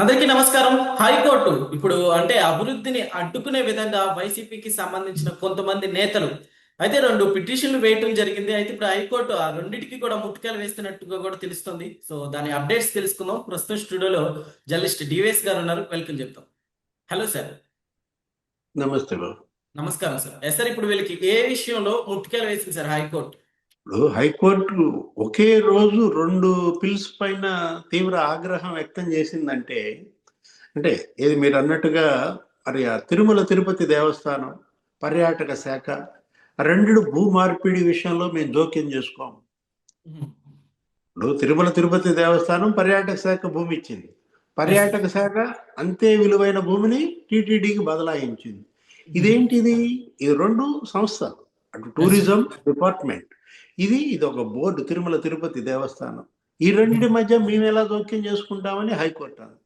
అందరికీ నమస్కారం. హైకోర్టు ఇప్పుడు అంటే అభివృద్ధిని అడ్డుకునే విధంగా వైసీపీకి సంబంధించిన కొంతమంది నేతలు అయితే రెండు పిటిషన్లు వేయటం జరిగింది. అయితే ఇప్పుడు హైకోర్టు ఆ రెండింటికి కూడా ముట్టుకాయలు వేస్తున్నట్టుగా కూడా తెలుస్తుంది. సో దాని అప్డేట్స్ తెలుసుకుందాం. ప్రస్తుతం స్టూడియోలో జర్నలిస్ట్ డివిఎస్ గారు ఉన్నారు. వెల్కమ్ చెప్తాం. Hello sir. నమస్తే బాబు. నమస్కారం సార్. ఎస్ సార్ ఇప్పుడు వీళ్ళకి ఏ విషయంలో ముట్టుకాయలు వేసింది సార్ హైకోర్టు? ఇప్పుడు హైకోర్టు ఒకే రోజు రెండు పిల్స్ పైన తీవ్ర ఆగ్రహం వ్యక్తం చేసిందంటే అంటే ఇది మీరు అన్నట్టుగా మరి ఆ తిరుమల తిరుపతి దేవస్థానం పర్యాటక శాఖ రెండు భూ మార్పిడి విషయంలో మేము జోక్యం చేసుకోము ఇప్పుడు తిరుమల తిరుపతి దేవస్థానం పర్యాటక శాఖ భూమి ఇచ్చింది. పర్యాటక శాఖ అంతే విలువైన భూమిని టీటీడీకి బదలాయించింది. ఇదేంటిది? ఇది రెండు సంస్థలు. అటు టూరిజం డిపార్ట్మెంట్. ఇది ఇది ఒక బోర్డు తిరుమల తిరుపతి దేవస్థానం. ఈ రెండింటి మధ్య మేము ఎలా జోక్యం చేసుకుంటామని హైకోర్టు అంది.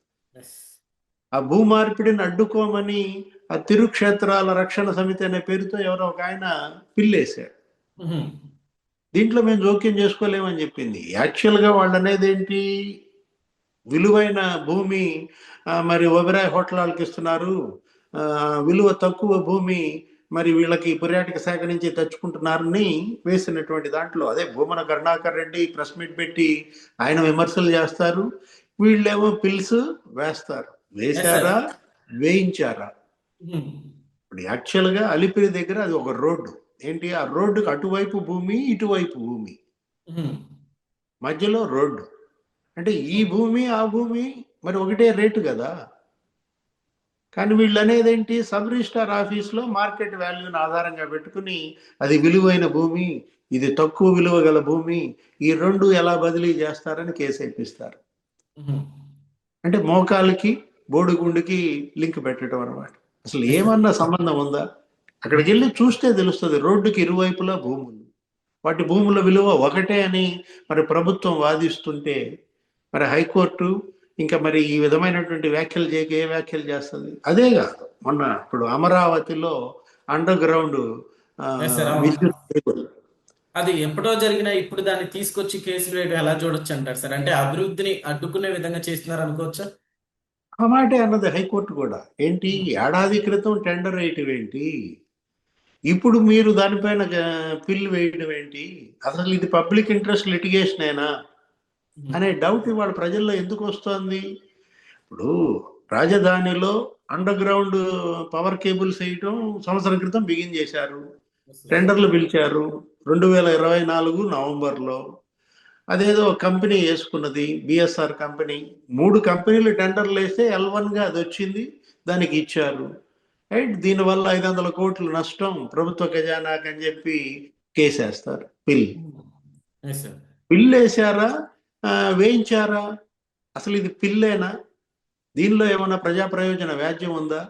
ఆ భూ మార్పిడిని అడ్డుకోమని ఆ తిరుక్షేత్రాల రక్షణ సమితి అనే పేరుతో ఎవరో ఒక ఆయన పిల్లేశాడు. దీంట్లో మేము జోక్యం చేసుకోలేమని చెప్పింది. యాక్చువల్గా వాళ్ళు అనేది ఏంటి విలువైన భూమి మరి ఒబెరాయ్ హోటల్ వాళ్ళకి ఇస్తున్నారు ఆ, విలువ తక్కువ భూమి మరి వీళ్ళకి పర్యాటక శాఖ నుంచి తెచ్చుకుంటున్నారని వేసినటువంటి దాంట్లో అదే భూమన కరుణాకర్ రెడ్డి ప్రెస్ మీట్ పెట్టి ఆయన విమర్శలు చేస్తారు. వీళ్ళేమో పిల్స్ వేస్తారు. వేశారా? వేయించారా? ఇప్పుడు యాక్చువల్గా అలిపిరి దగ్గర అది ఒక రోడ్డు. ఏంటి? ఆ రోడ్డుకి అటువైపు భూమి ఇటువైపు భూమి. మధ్యలో రోడ్డు. అంటే ఈ భూమి ఆ భూమి మరి ఒకటే రేటు కదా. కానీ వీళ్ళు అనేది ఏంటి సబ్ రిజిస్టార్ ఆఫీస్లో మార్కెట్ వాల్యూని ఆధారంగా పెట్టుకుని అది విలువైన భూమి ఇది తక్కువ విలువ గల భూమి ఈ రెండు ఎలా బదిలీ చేస్తారని కేసు ఇప్పిస్తారు అంటే మోకాలకి బోడిగుండుకి లింక్ పెట్టడం అనమాట అసలు ఏమన్నా సంబంధం ఉందా? అక్కడికి వెళ్ళి చూస్తే తెలుస్తుంది రోడ్డుకి ఇరువైపులా భూములు వాటి భూముల విలువ ఒకటే అని మరి ప్రభుత్వం వాదిస్తుంటే మరి హైకోర్టు ఇంకా మరి ఈ విధమైనటువంటి వ్యాఖ్యలు చేయక ఏ వ్యాఖ్యలు చేస్తుంది? అదే కాదు మొన్న ఇప్పుడు అమరావతిలో అండర్ గ్రౌండ్. విద్యుత్ అది ఎప్పుడో జరిగిన ఇప్పుడు దాన్ని తీసుకొచ్చి కేసులు వేయడం ఎలా చూడొచ్చు అంటారు సార్? అంటే అభివృద్ధిని అడ్డుకునే విధంగా చేస్తున్నారు అనుకోవచ్చా? ఆ మాటే అన్నది హైకోర్టు కూడా. ఏంటి? ఏడాది క్రితం టెండర్ వేయటం ఏంటి? ఇప్పుడు మీరు దానిపైన పిల్ వేయడం ఏంటి? అసలు ఇది పబ్లిక్ ఇంట్రెస్ట్ లిటిగేషనేనా? అనే డౌట్ ఇవాళ ప్రజల్లో ఎందుకు వస్తోంది? ఇప్పుడు రాజధానిలో అండర్ గ్రౌండ్ పవర్ కేబుల్స్ వేయటం సంవత్సరం క్రితం బిగిన్ చేశారు. టెండర్లు పిలిచారు. రెండు వేల ఇరవై నాలుగు నవంబర్లో అదేదో కంపెనీ వేసుకున్నది బిఎస్ఆర్ కంపెనీ. మూడు కంపెనీలు టెండర్లు వేస్తే ఎల్గా అది వచ్చింది దానికి ఇచ్చారు. రైట్ దీనివల్ల ఐదు వందల కోట్ల నష్టం ప్రభుత్వ ఖజానాకి అని చెప్పి కేసేస్తారు. పిల్ పిల్ వేసారా వేయించారా? అసలు ఇది పిల్లేనా? దీనిలో ఏమైనా ప్రజా ప్రయోజన వ్యాజ్యం ఉందా?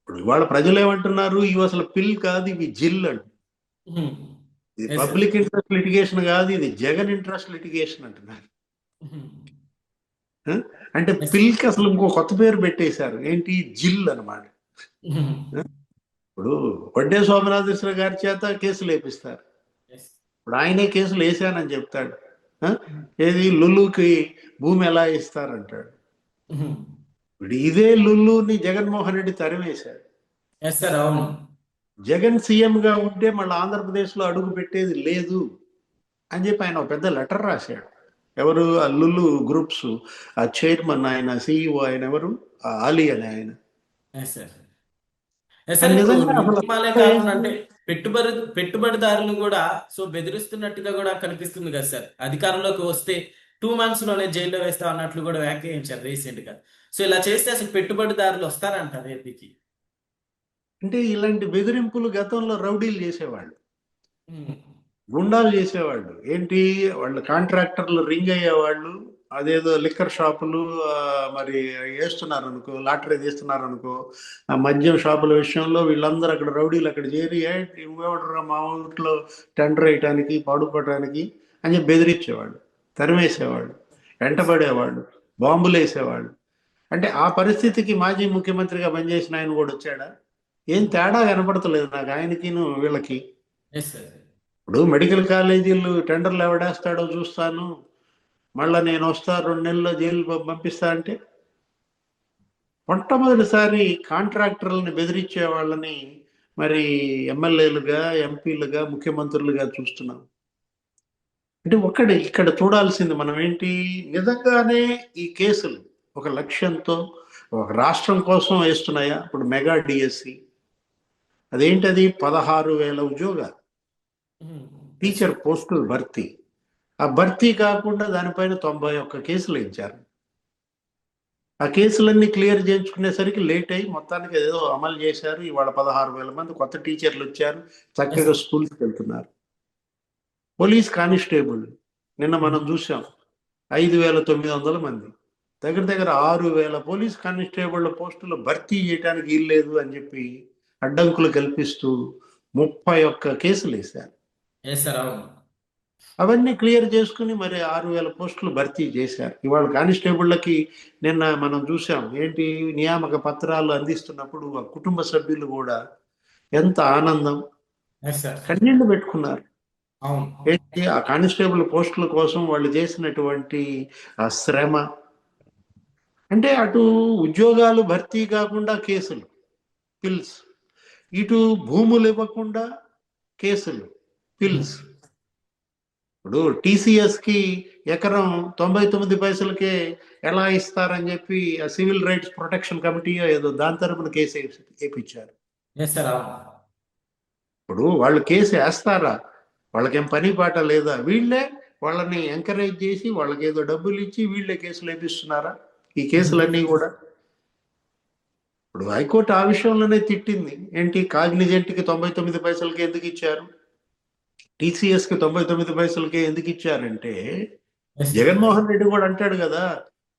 ఇప్పుడు ఇవాళ ప్రజలు ఏమంటున్నారు? ఇవి అసలు పిల్ కాదు ఇవి జిల్ అంట. ఇది. పబ్లిక్ ఇంట్రెస్ట్ లిటిగేషన్ కాదు ఇది జగన్ ఇంట్రెస్ట్ లిటిగేషన్ అంటున్నారు. అంటే Yes. పిల్కి అసలు ఇంకో కొత్త పేరు పెట్టేశారు. ఏంటి? జిల్ అన్నమాట. ఇప్పుడు వడ్డే సోమనాథేశ్వర గారి చేత కేసులు వేపిస్తారు. ఇప్పుడు ఆయనే కేసులు వేసానని చెప్తాడు? ఏది? లుల్లుకి భూమి ఎలా ఇస్తారంటాడు. ఇప్పుడు ఇదే లుల్లుని జగన్మోహన్ రెడ్డి తరిమేశాడు. అవును. జగన్ సీఎం గా ఉంటే మళ్ళీ ఆంధ్రప్రదేశ్లో అడుగు పెట్టేది లేదు అని చెప్పి ఆయన ఒక పెద్ద లెటర్ రాశాడు. ఎవరు? ఆ లుల్లు గ్రూప్స్ ఆ చైర్మన్ ఆయన సిఇఓ ఆయన ఎవరు? ఆ ఆలీ అని ఆయన. నిజంగా అసలు- కాకుండా అంటే పెట్టుబడి పెట్టుబడిదారులను కూడా సో బెదిరిస్తున్నట్టుగా కూడా కనిపిస్తుంది కదా సార్. అధికారంలోకి వస్తే టూ మంత్స్లోనే జైల్లో వేస్తా అన్నట్లు కూడా వ్యాఖ్యానించారు రీసెంట్గా. సో ఇలా చేస్తే అసలు పెట్టుబడిదారులు వస్తారంటారు ఏపీకి? అంటే ఇలాంటి బెదిరింపులు గతంలో రౌడీలు చేసేవాళ్ళు. గుండాలు చేసేవాళ్ళు. ఏంటి? వాళ్ళు కాంట్రాక్టర్లు రింగ్ అయ్యేవాళ్ళు. అదేదో లిక్కర్ షాపులు మరి వేస్తున్నారు అనుకో లాటరీ తీస్తున్నారు అనుకో ఆ మద్యం షాపుల విషయంలో వీళ్ళందరూ అక్కడ రౌడీలు అక్కడ చేరి "ఏ, ఇవ్వడరా మా ఊట్లో టెండర్ వేయటానికి పాడుకోవటానికి అని చెప్పి బెదిరించేవాళ్ళు తరిమేసేవాళ్ళు వెంటబడేవాళ్ళు బాంబులు వేసేవాళ్ళు. అంటే ఆ పరిస్థితికి మాజీ ముఖ్యమంత్రిగా పనిచేసిన ఆయన కూడా వచ్చాడా? ఏం తేడా కనపడతలేదు నాకు ఆయనకిను వీళ్ళకి. ఇప్పుడు మెడికల్ కాలేజీలు టెండర్లు ఎవడేస్తాడో చూస్తాను. మళ్ళా నేను వస్తా రెండు నెలల్లో జైలు పంపిస్తా అంటే మొట్టమొదటిసారి కాంట్రాక్టర్లని బెదిరించే వాళ్ళని మరి ఎమ్మెల్యేలుగా ఎంపీలుగా ముఖ్యమంత్రులుగా చూస్తున్నాం. అంటే ఒక్కడే ఇక్కడ చూడాల్సింది మనం ఏంటి? నిజంగానే ఈ కేసులు ఒక లక్ష్యంతో ఒక రాష్ట్రం కోసం వేస్తున్నాయా? ఇప్పుడు మెగా డిఎస్సి. అదేంటది? పదహారు వేల ఉద్యోగాలు. టీచర్ పోస్టులు భర్తీ. ఆ భర్తీ కాకుండా దానిపైన తొంభై ఒక్క కేసులు ఇచ్చారు. ఆ కేసులన్నీ క్లియర్ చేయించుకునేసరికి లేట్ అయ్యి మొత్తానికి ఏదో అమలు చేశారు. ఇవాళ పదహారు వేల మంది కొత్త టీచర్లు వచ్చారు. చక్కగా స్కూల్కి వెళ్తున్నారు. పోలీస్ కానిస్టేబుల్ నిన్న మనం చూసాం ఐదు వేల తొమ్మిది వందల మంది. దగ్గర దగ్గర ఆరు వేల పోలీస్ కానిస్టేబుల్ పోస్టులు భర్తీ చేయడానికి వీల్లేదు అని చెప్పి అడ్డంకులు కల్పిస్తూ ముప్పై ఒక్క కేసులు వేశారు. అవన్నీ క్లియర్ చేసుకుని మరి ఆరు వేల పోస్టులు భర్తీ చేశారు. ఇవాళ కానిస్టేబుళ్ళకి నిన్న మనం చూసాం ఏంటి నియామక పత్రాలు అందిస్తున్నప్పుడు ఆ కుటుంబ సభ్యులు కూడా ఎంత ఆనందం. కన్నీళ్ళు పెట్టుకున్నారు. ఏంటి ఆ కానిస్టేబుల్ పోస్టుల కోసం వాళ్ళు చేసినటువంటి ఆ శ్రమ. అంటే అటు ఉద్యోగాలు భర్తీ కాకుండా కేసులు పిల్స్. ఇటు భూములు ఇవ్వకుండా కేసులు పిల్స్. ఇప్పుడు టీసీఎస్కి ఎకరం తొంభై తొమ్మిది పైసలకే ఎలా ఇస్తారని చెప్పి ఆ సివిల్ రైట్స్ ప్రొటెక్షన్ కమిటీ ఏదో దాని తరపున కేసు అవును. ఇప్పుడు వాళ్ళు కేసు వేస్తారా? వాళ్ళకేం పని పాట లేదా? వీళ్ళే వాళ్ళని ఎంకరేజ్ చేసి వాళ్ళకి ఏదో డబ్బులు ఇచ్చి వీళ్ళే కేసులు వేపిస్తున్నారా? ఈ కేసులన్నీ కూడా? ఇప్పుడు హైకోర్టు ఆ విషయంలోనే తిట్టింది. ఏంటి? కాగ్నిజెంట్కి తొంభై తొమ్మిది పైసలకి ఎందుకు ఇచ్చారు? టీసీఎస్కి తొంభై తొమ్మిది పైసలకి ఎందుకు ఇచ్చారంటే. జగన్మోహన్ రెడ్డి కూడా అంటాడు కదా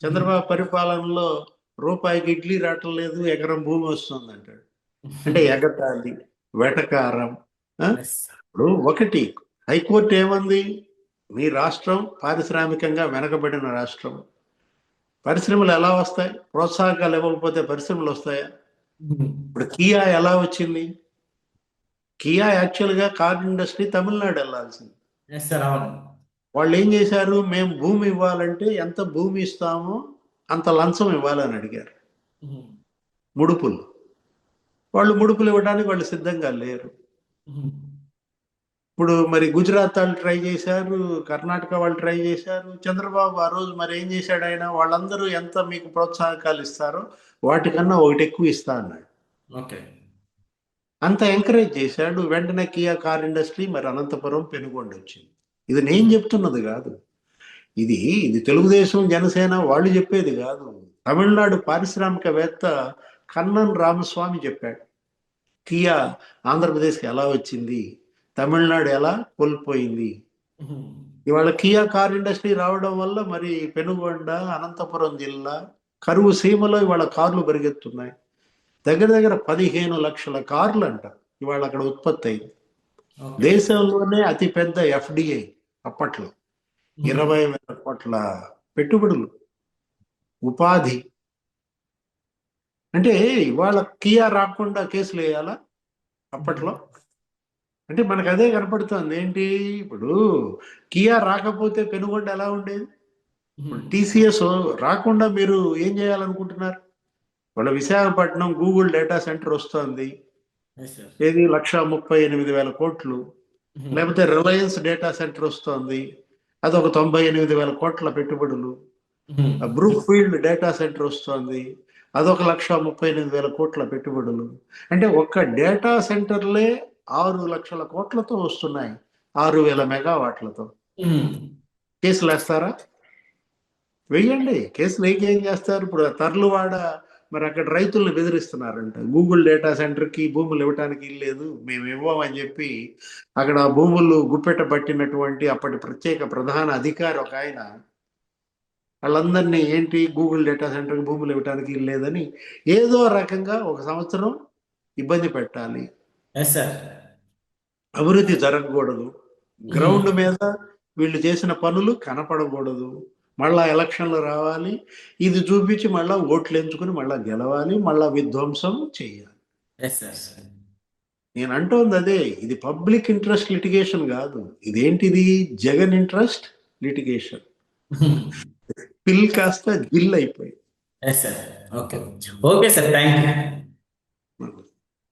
చంద్రబాబు పరిపాలనలో రూపాయికి ఇడ్లీ రావటం లేదు ఎకరం భూమి వస్తుంది అంటాడు. అంటే ఎగతాళి వెటకారం. ఇప్పుడు ఒకటి హైకోర్టు ఏమంది? మీ రాష్ట్రం పారిశ్రామికంగా వెనకబడిన రాష్ట్రం. పరిశ్రమలు ఎలా వస్తాయి? ప్రోత్సాహకాలు ఇవ్వకపోతే పరిశ్రమలు వస్తాయా? ఇప్పుడు కియా ఎలా వచ్చింది? కియా యాక్చువల్గా కార్ ఇండస్ట్రీ తమిళనాడు వెళ్ళాల్సింది. వాళ్ళు ఏం చేశారు? మేము భూమి ఇవ్వాలంటే ఎంత భూమి ఇస్తామో అంత లంచం ఇవ్వాలని అడిగారు. ముడుపులు. వాళ్ళు ముడుపులు ఇవ్వడానికి వాళ్ళు సిద్ధంగా లేరు. ఇప్పుడు మరి గుజరాత్ వాళ్ళు ట్రై చేశారు కర్ణాటక వాళ్ళు ట్రై చేశారు చంద్రబాబు ఆ రోజు మరి ఏం చేశాడు ఆయన? వాళ్ళందరూ ఎంత మీకు ప్రోత్సాహకాలు ఇస్తారో వాటికన్నా ఒకటి ఎక్కువ ఇస్తా అన్నాడు. ఓకే. అంత ఎంకరేజ్ చేశాడు. వెంటనే కియా కార్ ఇండస్ట్రీ మరి అనంతపురం పెనుగొండ వచ్చింది. ఇది నేను చెప్తున్నది కాదు. ఇది ఇది తెలుగుదేశం జనసేన వాళ్ళు చెప్పేది కాదు. తమిళనాడు పారిశ్రామికవేత్త కన్నన్ రామస్వామి చెప్పాడు. కియా ఆంధ్రప్రదేశ్కి ఎలా వచ్చింది? తమిళనాడు ఎలా కోల్పోయింది? ఇవాళ కియా కార్ ఇండస్ట్రీ రావడం వల్ల మరి పెనుగొండ అనంతపురం జిల్లా కరువు సీమలో ఇవాళ కార్లు పరిగెత్తున్నాయి. దగ్గర దగ్గర పదిహేను లక్షల కార్లు అంట ఇవాళ అక్కడ ఉత్పత్తి అయింది దేశంలోనే అతి పెద్ద ఎఫ్డిఐ అప్పట్లో. ఇరవై వేల కోట్ల పెట్టుబడులు. ఉపాధి. అంటే ఇవాళ కియా రాకుండా కేసులు వేయాలా? అప్పట్లో. అంటే మనకు అదే కనపడుతుంది. ఏంటి? ఇప్పుడు కియా రాకపోతే పెనుగొండ ఎలా ఉండేది? టీసీఎస్ రాకుండా మీరు ఏం చేయాలనుకుంటున్నారు? వాళ్ళ విశాఖపట్నం గూగుల్ డేటా సెంటర్ వస్తుంది. ఏది లక్ష ముప్పై ఎనిమిది వేల కోట్లు. లేకపోతే రిలయన్స్ డేటా సెంటర్ వస్తుంది. అది ఒక తొంభై ఎనిమిది వేల కోట్ల పెట్టుబడులు. బ్రూక్ ఫీల్డ్ డేటా సెంటర్ వస్తుంది. అదొక లక్ష ముప్పై ఎనిమిది వేల కోట్ల పెట్టుబడులు. అంటే ఒక్క డేటా సెంటర్లే ఆరు లక్షల కోట్లతో వస్తున్నాయి. ఆరు వేల మెగావాట్లతో. కేసులు వేస్తారా వెయ్యండి కేసులు ఏం చేస్తారు? ఇప్పుడు తర్లువాడ మరి అక్కడ రైతుల్ని బెదిరిస్తున్నారంట. గూగుల్ డేటా సెంటర్కి భూములు ఇవ్వటానికి లేదు మేము ఇవ్వమని చెప్పి అక్కడ ఆ భూములు గుప్పెట పట్టినటువంటి అప్పటి ప్రత్యేక ప్రధాన అధికారి ఒక ఆయన వాళ్ళందరినీ ఏంటి గూగుల్ డేటా సెంటర్కి భూములు ఇవ్వటానికి లేదని ఏదో రకంగా ఒక సంవత్సరం ఇబ్బంది పెట్టాలి. అభివృద్ధి జరగకూడదు. గ్రౌండ్ మీద వీళ్ళు చేసిన పనులు కనపడకూడదు. మళ్ళా ఎలక్షన్లు రావాలి. ఇది చూపించి మళ్ళా ఓట్లు ఎంచుకుని మళ్ళా గెలవాలి మళ్ళా విధ్వంసం చేయాలి. నేను అంటోంది అదే ఇది పబ్లిక్ ఇంట్రెస్ట్ లిటిగేషన్ కాదు. ఇదేంటిది? Jagan interest litigation. పిల్ కాస్త జిల్ అయిపోయింది. Okay okay sir thank you